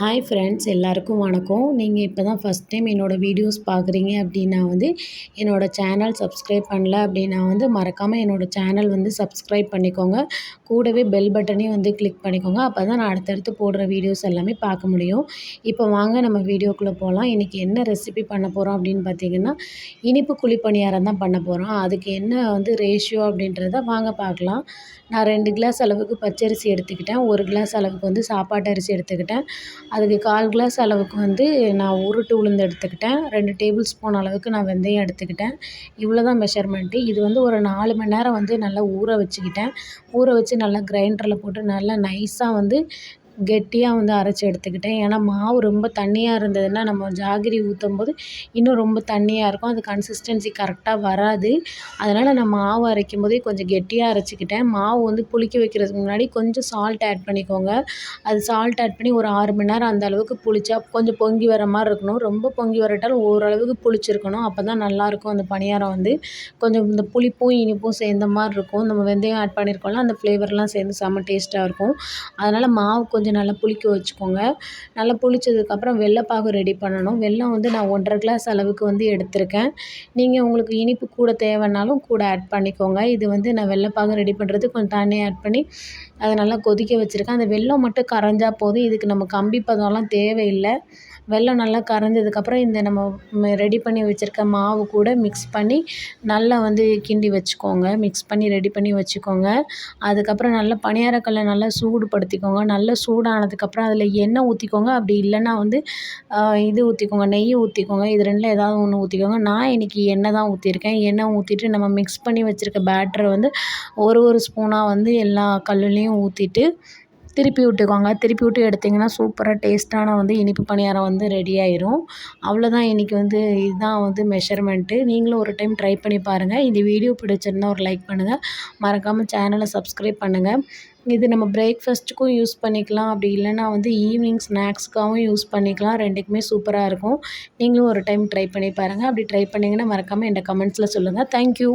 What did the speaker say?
Hi friends எல்லாருக்கும் வணக்கம். நீங்கள் இப்போ தான் ஃபஸ்ட் டைம் என்னோடய வீடியோஸ் பார்க்குறீங்க அப்படின்னா வந்து என்னோடய சேனல் சப்ஸ்கிரைப் பண்ணல அப்படின்னா வந்து மறக்காமல் என்னோடய சேனல் வந்து சப்ஸ்கிரைப் பண்ணிக்கோங்க. கூடவே பெல் பட்டனையும் வந்து கிளிக் பண்ணிக்கோங்க. அப்போ தான் நான் அடுத்தடுத்து போடுற வீடியோஸ் எல்லாமே பார்க்க முடியும். இப்போ வாங்க நம்ம வீடியோக்குள்ளே போகலாம் இன்றைக்கி என்ன ரெசிபி பண்ண போகிறோம் அப்படின்னு பார்த்தீங்கன்னா இனிப்பு குழி பணியாரம் தான் பண்ண போகிறோம் அதுக்கு என்ன வந்து ரேஷியோ அப்படின்றத வாங்க பார்க்கலாம். நான் ரெண்டு கிளாஸ் அளவுக்கு பச்சரிசி எடுத்துக்கிட்டேன். ஒரு கிளாஸ் அளவுக்கு வந்து சாப்பாட்டு அரிசி எடுத்துக்கிட்டேன். அதுக்கு கால் கிளாஸ் அளவுக்கு வந்து நான் உருட்டு உளுந்து எடுத்துக்கிட்டேன். ரெண்டு டேபிள் ஸ்பூன் அளவுக்கு நான் வெந்தயம் எடுத்துக்கிட்டேன். இவ்வளோ தான் மெஷர்மெண்ட்டு இது வந்து ஒரு நாலு மணி நேரம் வந்து நல்லா ஊற வச்சுக்கிட்டேன். ஊற வச்சு நல்லா கிரைண்டரில் போட்டு நல்லா நைஸாக வந்து கெட்டியாக வந்து அரைச்சி எடுத்துக்கிட்டேன். ஏன்னா மாவு ரொம்ப தண்ணியாக இருந்ததுன்னா நம்ம ஜாகிரி ஊற்றும் போது இன்னும் ரொம்ப தண்ணியாக இருக்கும். அது கன்சிஸ்டன்சி கரெக்டாக வராது. அதனால் நான் மாவு அரைக்கும் போதே கொஞ்சம் கெட்டியாக அரைச்சிக்கிட்டேன். மாவு வந்து புளிக்க வைக்கிறதுக்கு முன்னாடி கொஞ்சம் சால்ட் ஆட் பண்ணிக்கோங்க. அது சால்ட் ஆட் பண்ணி ஒரு ஆறு மணி நேரம் அந்த அளவுக்கு புளிச்சா கொஞ்சம் பொங்கி வர மாதிரி இருக்கணும். ரொம்ப பொங்கி வரட்டாலும் ஓரளவுக்கு புளிச்சிருக்கணும். அப்போ தான் நல்லாயிருக்கும் அந்த பணியாரம் வந்து. கொஞ்சம் இந்த புளிப்பும் இனிப்பும் சேர்ந்த மாதிரி இருக்கும். நம்ம வெந்தயம் ஆட் பண்ணியிருக்கோம்ல அந்த ஃப்ளேவர்லாம் சேர்ந்து செம்ம டேஸ்ட்டாக இருக்கும். அதனால் மாவு கொஞ்சம் கொஞ்சம் நல்லா புளிக்க வச்சுக்கோங்க. நல்லா புளிச்சதுக்கப்புறம் வெள்ளைப்பாகு ரெடி பண்ணணும். வெல்லம் வந்து நான் ஒன்றரை கிளாஸ் அளவுக்கு வந்து எடுத்திருக்கேன். நீங்கள் உங்களுக்கு இனிப்பு கூட தேவைன்னாலும் கூட ஆட் பண்ணிக்கோங்க. இது வந்து நான் வெள்ளைப்பாகு ரெடி பண்ணுறதுக்கு கொஞ்சம் தண்ணி ஆட் பண்ணி அதை நல்லா கொதிக்க வச்சுருக்கேன். அந்த வெல்லம் மட்டும் கரைஞ்சால் போதும். இதுக்கு நம்ம கம்பி பதம்லாம் தேவையில்லை. வெல்லம் நல்லா கரைஞ்சதுக்கப்புறம் இந்த நம்ம ரெடி பண்ணி வச்சுருக்க மாவு கூட மிக்ஸ் பண்ணி நல்லா வந்து கிண்டி வச்சுக்கோங்க. மிக்ஸ் பண்ணி ரெடி பண்ணி வச்சுக்கோங்க. அதுக்கப்புறம் நல்லா பணியாரக்கல்லை நல்லா சூடுபடுத்திக்கோங்க. நல்லா சூடானதுக்கப்புறம் அதில் எண்ணெய் ஊற்றிக்கோங்க. அப்படி இல்லைன்னா வந்து இது ஊற்றிக்கோங்க நெய் ஊற்றிக்கோங்க. இது ரெண்டில் ஏதாவது ஒன்று ஊற்றிக்கோங்க. நான் இன்றைக்கி எண்ணெய் தான் ஊற்றிருக்கேன். எண்ணெய் ஊற்றிட்டு நம்ம மிக்ஸ் பண்ணி வச்சுருக்க பேட்டரை வந்து ஒரு ஒரு ஸ்பூனாக வந்து எல்லா கல்லுலேயும் ஊற்றிட்டு திருப்பி விட்டுக்கோங்க. திருப்பி விட்டு எடுத்திங்கன்னா சூப்பராக டேஸ்ட்டான வந்து இனிப்பு பணியாரம் வந்து ரெடி ஆயிரும். அவ்வளோதான் இன்றைக்கி வந்து இதுதான் வந்து மெஷர்மெண்ட்டு நீங்களும் ஒரு டைம் ட்ரை பண்ணி பாருங்கள் இந்த வீடியோ பிடிச்சிருந்தா ஒரு லைக் பண்ணுங்கள் மறக்காமல் சேனலை சப்ஸ்கிரைப் பண்ணுங்கள் இது நம்ம பிரேக்ஃபாஸ்ட்டுக்கும் யூஸ் பண்ணிக்கலாம். அப்படி இல்லைன்னா வந்து ஈவினிங் ஸ்நாக்ஸ்க்காகவும் யூஸ் பண்ணிக்கலாம். ரெண்டுக்குமே சூப்பராக இருக்கும். நீங்களும் ஒரு டைம் ட்ரை பண்ணி பாருங்கள் அப்படி ட்ரை பண்ணிங்கன்னா மறக்காமல் என்கிட்ட கமெண்ட்ஸில் சொல்லுங்கள் தேங்க்யூ